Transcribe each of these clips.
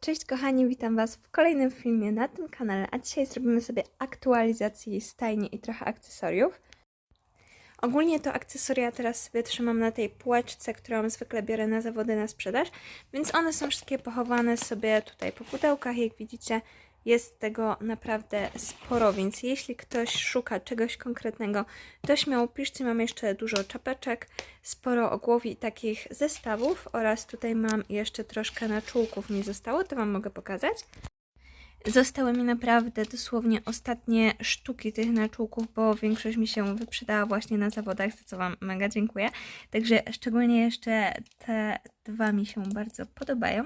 Cześć kochani, witam Was w kolejnym filmie na tym kanale, a dzisiaj zrobimy sobie aktualizację stajni i trochę akcesoriów. Ogólnie to akcesoria teraz sobie trzymam na tej półeczce, którą zwykle biorę na zawody na sprzedaż, więc one są wszystkie pochowane sobie tutaj po pudełkach, jak widzicie jest tego naprawdę sporo, więc jeśli ktoś szuka czegoś konkretnego, to śmiało piszcie. Mam jeszcze dużo czapeczek, sporo ogłowi takich zestawów oraz tutaj mam jeszcze troszkę naczółków mi zostało, to Wam mogę pokazać. Zostały mi naprawdę dosłownie ostatnie sztuki tych naczółków, bo większość mi się wyprzedała właśnie na zawodach, za co Wam mega dziękuję. Także szczególnie jeszcze te dwa mi się bardzo podobają.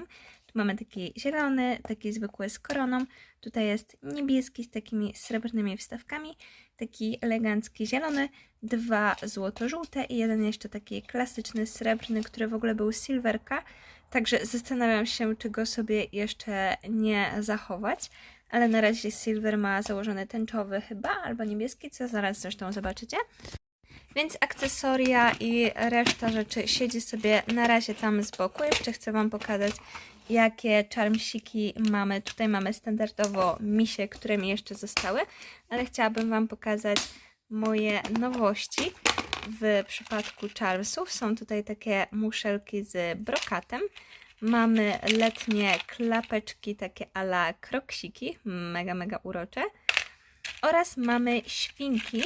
Mamy taki zielony, taki zwykły z koroną. Tutaj jest niebieski z takimi srebrnymi wstawkami, taki elegancki zielony, dwa złoto-żółte i jeden jeszcze taki klasyczny srebrny, który w ogóle był silverka. Także zastanawiam się, czy go sobie jeszcze nie zachować. Ale na razie Silver ma założony tęczowy chyba, albo niebieski, co zaraz zresztą zobaczycie. Więc akcesoria i reszta rzeczy siedzi sobie na razie tam z boku. Jeszcze chcę Wam pokazać, jakie czarmsiki mamy. Tutaj mamy standardowo misie, które mi jeszcze zostały, ale chciałabym Wam pokazać moje nowości w przypadku Charlesów. Są tutaj takie muszelki z brokatem. Mamy letnie klapeczki takie ala kroksiki, mega, mega urocze. Oraz mamy świnki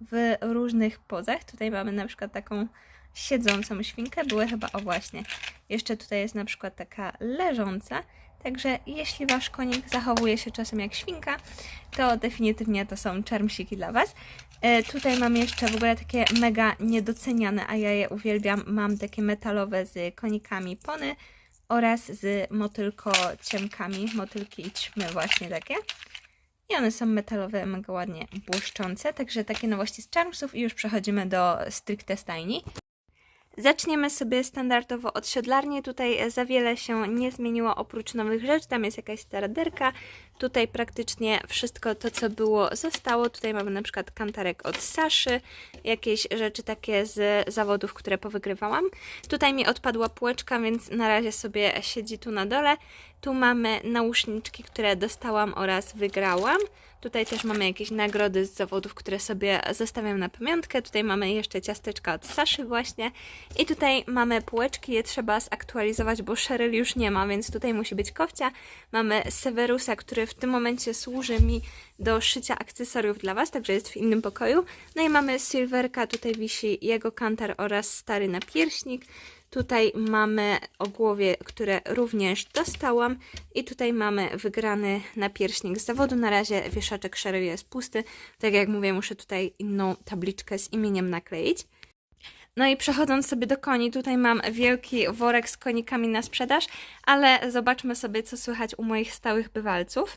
w różnych pozach. Tutaj mamy na przykład taką siedzącą świnkę. Były chyba, o właśnie, jeszcze tutaj jest na przykład taka leżąca. Także jeśli Wasz konik zachowuje się czasem jak świnka, to definitywnie to są czarmsiki dla Was. E, tutaj mam jeszcze w ogóle takie mega niedoceniane, a ja je uwielbiam. Mam takie metalowe z konikami pony oraz z motylko ciemkami, motylki i ćmy właśnie takie. I one są metalowe, mega ładnie błyszczące. Także takie nowości z Charmsów i już przechodzimy do stricte stajni. Zaczniemy sobie standardowo od siodlarni. Tutaj za wiele się nie zmieniło oprócz nowych rzeczy. Tam jest jakaś stara derka. Tutaj praktycznie wszystko to, co było, zostało. Tutaj mamy na przykład kantarek od Saszy, jakieś rzeczy takie z zawodów, które powygrywałam. Tutaj mi odpadła półeczka, więc na razie sobie siedzi tu na dole. Tu mamy nauszniczki, które dostałam oraz wygrałam. Tutaj też mamy jakieś nagrody z zawodów, które sobie zostawiam na pamiątkę. Tutaj mamy jeszcze ciasteczka od Saszy właśnie. I tutaj mamy półeczki, je trzeba zaktualizować, bo Cheryl już nie ma, więc tutaj musi być kowcia. Mamy Severusa, który w tym momencie służy mi do szycia akcesoriów dla Was, także jest w innym pokoju. No i mamy Silverka, tutaj wisi jego kantar oraz stary napierśnik. Tutaj mamy ogłowie, które również dostałam i tutaj mamy wygrany napierśnik z zawodu. Na razie wieszaczek Cheryl jest pusty. Tak jak mówię, muszę tutaj inną tabliczkę z imieniem nakleić. No i przechodząc sobie do koni, tutaj mam wielki worek z konikami na sprzedaż, ale zobaczmy sobie, co słychać u moich stałych bywalców.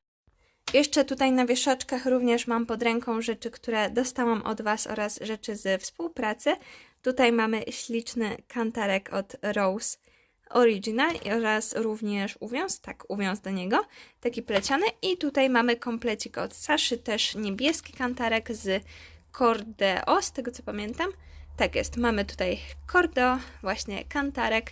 Jeszcze tutaj na wieszaczkach również mam pod ręką rzeczy, które dostałam od Was oraz rzeczy z współpracy. Tutaj mamy śliczny kantarek od Rose Original oraz również uwiąz, tak, uwiąz do niego, taki pleciony. I tutaj mamy komplecik od Saszy, też niebieski kantarek z Cordeo, z tego co pamiętam. Tak jest, mamy tutaj Cordeo, właśnie kantarek,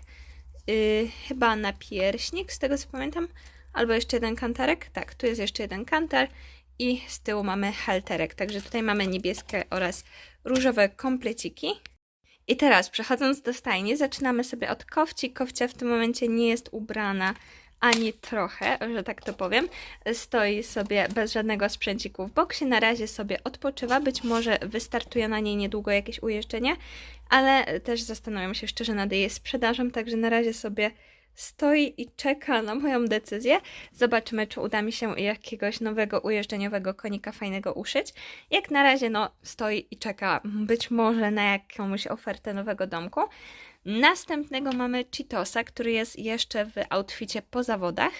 yy, chyba na pierśnik, z tego co pamiętam, albo jeszcze jeden kantarek. Tak, tu jest jeszcze jeden kantar i z tyłu mamy halterek. Także tutaj mamy niebieskie oraz różowe kompleciki. I teraz przechodząc do stajni, zaczynamy sobie od kowci. Kowcia w tym momencie nie jest ubrana ani trochę, że tak to powiem. Stoi sobie bez żadnego sprzęciku w boksie. Na razie sobie odpoczywa. Być może wystartuje na niej niedługo jakieś ujeżdżenie, ale też zastanawiam się szczerze nad jej sprzedażą, także na razie sobie stoi i czeka na moją decyzję. Zobaczymy, czy uda mi się jakiegoś nowego ujeżdżeniowego konika fajnego uszyć. Jak na razie, no, stoi i czeka być może na jakąś ofertę nowego domku. Następnego mamy Cheetosa, który jest jeszcze w outficie po zawodach.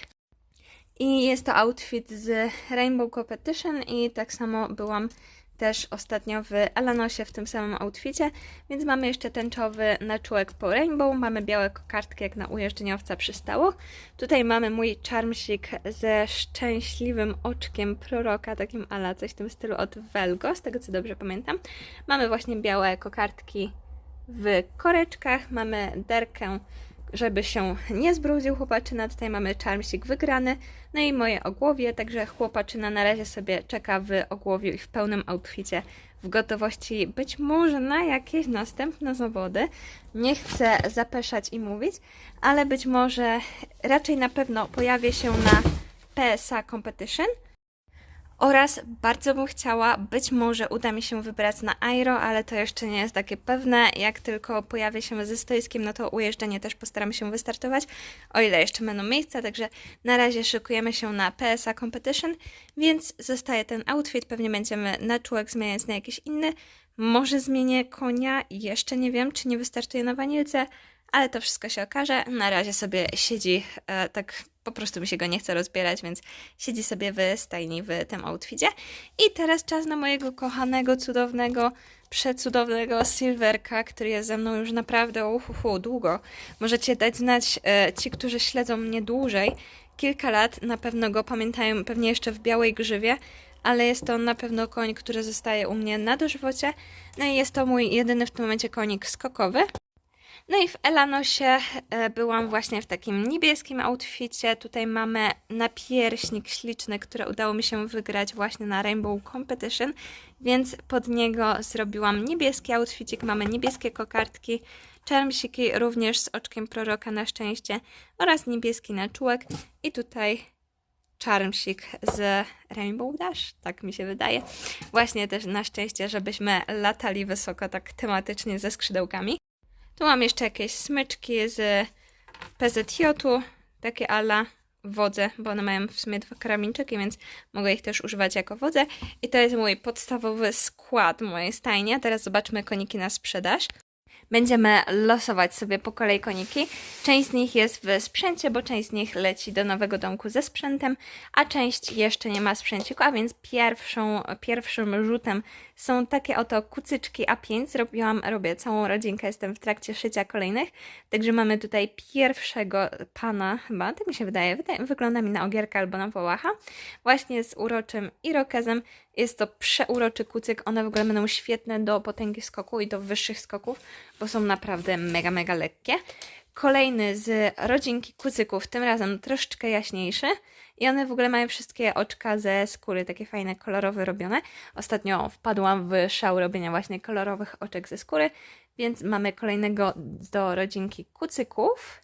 I jest to outfit z Rainbow Competition i tak samo byłam też ostatnio w Alanosie w tym samym outficie, więc mamy jeszcze tęczowy naczółek po rainbow, mamy białe kokardki jak na ujeżdżeniowca przystało. Tutaj mamy mój charmsik ze szczęśliwym oczkiem proroka, takim ala coś w tym stylu od Velgo, z tego co dobrze pamiętam. Mamy właśnie białe kokardki w koreczkach, mamy derkę żeby się nie zbrudził chłopaczyna. Tutaj mamy czarmsik wygrany, no i moje ogłowie, także chłopaczyna na razie sobie czeka w ogłowiu i w pełnym outficie, w gotowości być może na jakieś następne zawody. Nie chcę zapeszać i mówić, ale być może raczej na pewno pojawię się na PSA Competition. Oraz bardzo bym chciała, być może uda mi się wybrać na Aero, ale to jeszcze nie jest takie pewne. Jak tylko pojawię się ze stoiskiem, no to ujeżdżenie też postaram się wystartować, o ile jeszcze będą miejsca, także na razie szykujemy się na PSA Competition, więc zostaje ten outfit, pewnie będziemy na człowiek zmieniać na jakiś inny. Może zmienię konia, jeszcze nie wiem, czy nie wystartuję na wanilce, ale to wszystko się okaże. Na razie sobie siedzi, e, tak po prostu mi się go nie chce rozbierać, więc siedzi sobie w stajni w tym outficie. I teraz czas na mojego kochanego, cudownego, przecudownego Silverka, który jest ze mną już naprawdę uhuhu, długo. Możecie dać znać e, ci, którzy śledzą mnie dłużej. Kilka lat na pewno go pamiętają, pewnie jeszcze w białej grzywie, ale jest to na pewno koń, który zostaje u mnie na dożywocie. No i jest to mój jedyny w tym momencie konik skokowy. No i w Elanosie e, byłam właśnie w takim niebieskim outficie. Tutaj mamy napierśnik śliczny, który udało mi się wygrać właśnie na Rainbow Competition, więc pod niego zrobiłam niebieski outfitik. Mamy niebieskie kokardki, czermsiki również z oczkiem proroka na szczęście oraz niebieski naczółek i tutaj czarmsik z Rainbow Dash, tak mi się wydaje. Właśnie też na szczęście, żebyśmy latali wysoko tak tematycznie ze skrzydełkami. Tu mam jeszcze jakieś smyczki z PZJ-u, takie ala wodze, bo one mają w sumie dwa karabinczyki, więc mogę ich też używać jako wodze. I to jest mój podstawowy skład mojej stajni. A teraz zobaczmy koniki na sprzedaż. Będziemy losować sobie po kolei koniki. Część z nich jest w sprzęcie, bo część z nich leci do nowego domku ze sprzętem, a część jeszcze nie ma sprzęciku, a więc pierwszą, pierwszym rzutem są takie oto kucyczki A5. Zrobiłam, robię całą rodzinkę, jestem w trakcie szycia kolejnych. Także mamy tutaj pierwszego pana, chyba, tak mi się wydaje, wydaje wygląda mi na ogierka albo na wołacha. Właśnie z uroczym irokezem. Jest to przeuroczy kucyk, one w ogóle będą świetne do potęgi skoku i do wyższych skoków, bo są naprawdę mega, mega lekkie. Kolejny z rodzinki kucyków, tym razem troszeczkę jaśniejszy. I one w ogóle mają wszystkie oczka ze skóry, takie fajne, kolorowe robione. Ostatnio wpadłam w szał robienia właśnie kolorowych oczek ze skóry, więc mamy kolejnego do rodzinki kucyków.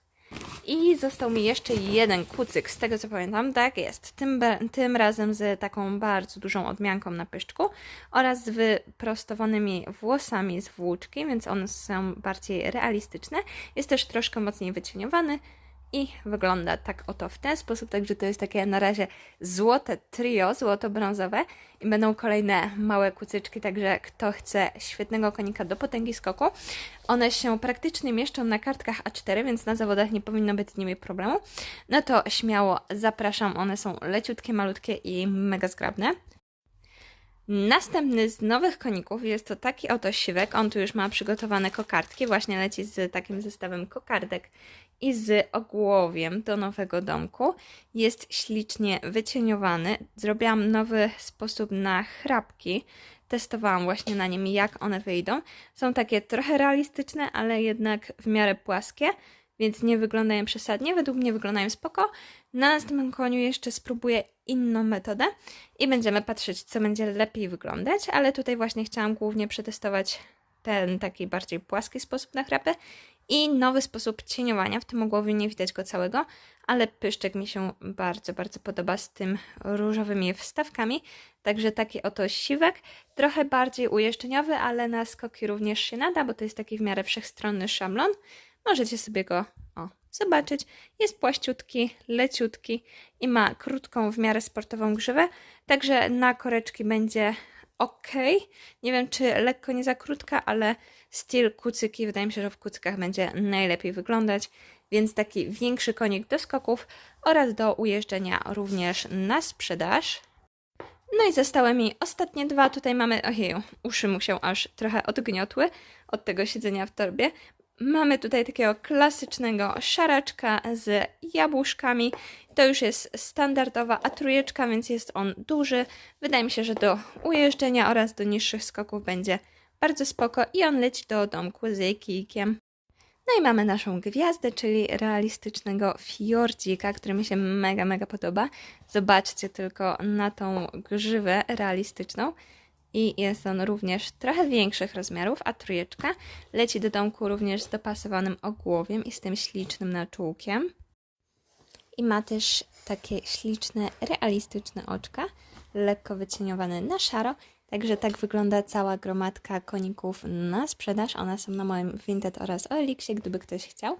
I został mi jeszcze jeden kucyk, z tego co pamiętam, tak jest, tym, tym razem z taką bardzo dużą odmianką na pyszczku oraz z wyprostowanymi włosami z włóczki, więc one są bardziej realistyczne. Jest też troszkę mocniej wycieniowany, i wygląda tak oto w ten sposób, także to jest takie na razie złote trio, złoto-brązowe. I będą kolejne małe kucyczki, także kto chce świetnego konika do potęgi skoku, one się praktycznie mieszczą na kartkach A4, więc na zawodach nie powinno być z nimi problemu, no to śmiało zapraszam, one są leciutkie, malutkie i mega zgrabne. Następny z nowych koników jest to taki oto siwek. On tu już ma przygotowane kokardki, właśnie leci z takim zestawem kokardek i z ogłowiem do nowego domku. Jest ślicznie wycieniowany. Zrobiłam nowy sposób na chrapki. Testowałam właśnie na nim, jak one wyjdą. Są takie trochę realistyczne, ale jednak w miarę płaskie, więc nie wyglądają przesadnie. Według mnie wyglądają spoko. Na następnym koniu jeszcze spróbuję inną metodę i będziemy patrzeć, co będzie lepiej wyglądać, ale tutaj właśnie chciałam głównie przetestować ten taki bardziej płaski sposób na chrapy i nowy sposób cieniowania. W tym ogłowiu nie widać go całego, ale pyszczek mi się bardzo, bardzo podoba z tym różowymi wstawkami. Także taki oto siwek, trochę bardziej ujeżdżeniowy, ale na skoki również się nada, bo to jest taki w miarę wszechstronny szablon. Możecie sobie go o, zobaczyć. Jest płaściutki, leciutki i ma krótką, w miarę sportową grzywę, także na koreczki będzie ok. Nie wiem, czy lekko nie za krótka, ale styl kucyki, wydaje mi się, że w kucykach będzie najlepiej wyglądać, więc taki większy konik do skoków oraz do ujeżdżenia również na sprzedaż. No i zostały mi ostatnie dwa. Tutaj mamy, ojeju, uszy mu się aż trochę odgniotły od tego siedzenia w torbie. Mamy tutaj takiego klasycznego szaraczka z jabłuszkami. To już jest standardowa a więc jest on duży. Wydaje mi się, że do ujeżdżenia oraz do niższych skoków będzie bardzo spoko i on leci do domku z kijkiem. No i mamy naszą gwiazdę, czyli realistycznego fiordzika, który mi się mega, mega podoba. Zobaczcie tylko na tą grzywę realistyczną. I jest on również trochę większych rozmiarów, a trójeczka leci do domku również z dopasowanym ogłowiem i z tym ślicznym naczółkiem. I ma też takie śliczne, realistyczne oczka, lekko wycieniowane na szaro. Także tak wygląda cała gromadka koników na sprzedaż. One są na moim Vinted oraz Oelixie, gdyby ktoś chciał.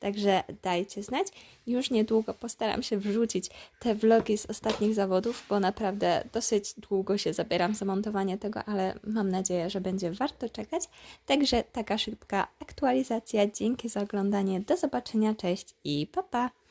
Także dajcie znać. Już niedługo postaram się wrzucić te vlogi z ostatnich zawodów, bo naprawdę dosyć długo się zabieram za montowanie tego, ale mam nadzieję, że będzie warto czekać. Także taka szybka aktualizacja. Dzięki za oglądanie. Do zobaczenia. Cześć i pa pa!